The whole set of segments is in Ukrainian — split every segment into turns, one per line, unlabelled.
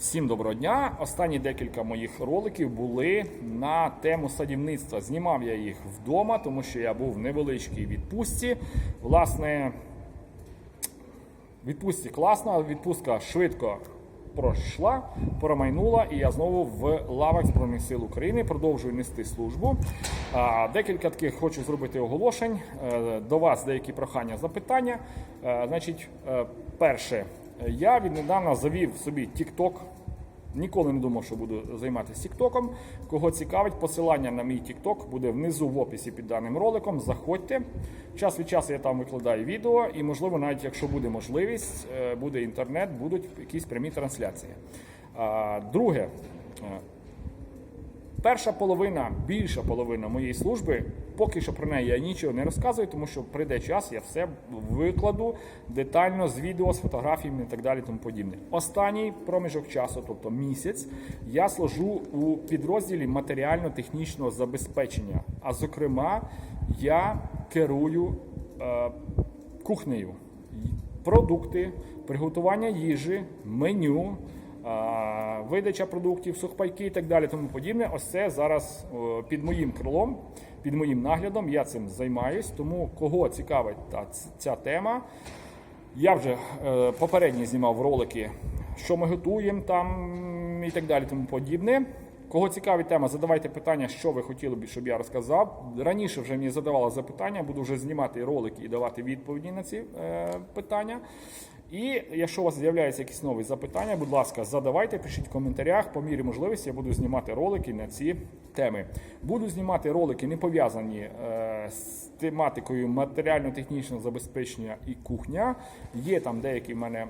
Всім доброго дня! Останні декілька моїх роликів були на тему садівництва. Знімав я їх вдома, тому що я був в невеличкій відпустці. Власне, відпустці класно, відпустка швидко пройшла, промайнула, і я знову в лавах Збройних сил України продовжую нести службу. Декілька таких хочу зробити оголошень. Е, До вас деякі прохання, запитання. Е, Значить, е, перше, я віднедавна завів собі TikTok. Ніколи не думав, що буду займатися Тіктоком. Кого цікавить, посилання на мій Тікток буде внизу в описі під даним роликом. Заходьте. Час від часу я там викладаю відео, і, можливо, навіть якщо буде можливість, е, буде інтернет, будуть якісь прямі трансляції. Друге, Перша половина, більша половина моєї служби, поки що про неї я нічого не розказую, тому що прийде час, я все викладу детально з відео, з фотографіями і так далі. Тому подібне. Останній проміжок часу, тобто місяць, я служу у підрозділі матеріально-технічного забезпечення. А зокрема, я керую е, кухнею, продукти, приготування їжі, меню. Видача продуктів, сухпайки і так далі, тому подібне. Ось це зараз під моїм крилом, під моїм наглядом. Я цим займаюсь. Тому кого цікавить ця тема, я вже е, попередньо знімав ролики, що ми готуємо там і так далі, тому подібне. Кого цікавить тема, задавайте питання, що ви хотіли б, щоб я розказав. Раніше вже мені задавали запитання, буду вже знімати ролики і давати відповіді на ці е, питання. І якщо у вас з'являються якісь нові запитання, будь ласка, задавайте, пишіть в коментарях. По мірі можливості я буду знімати ролики на ці теми. Буду знімати ролики не пов'язані е, з тематикою матеріально-технічного забезпечення і кухня. Є там деякі в мене. е,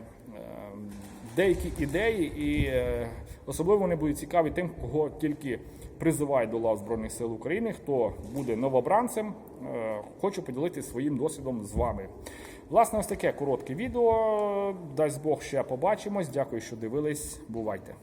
деякі ідеї, і е, особливо вони будуть цікаві тим, кого тільки призивають до лав Збройних сил України, хто буде новобранцем. Хочу поділитися своїм досвідом з вами. Власне, ось таке коротке відео. Дасть Бог ще побачимось. Дякую, що дивились. Бувайте.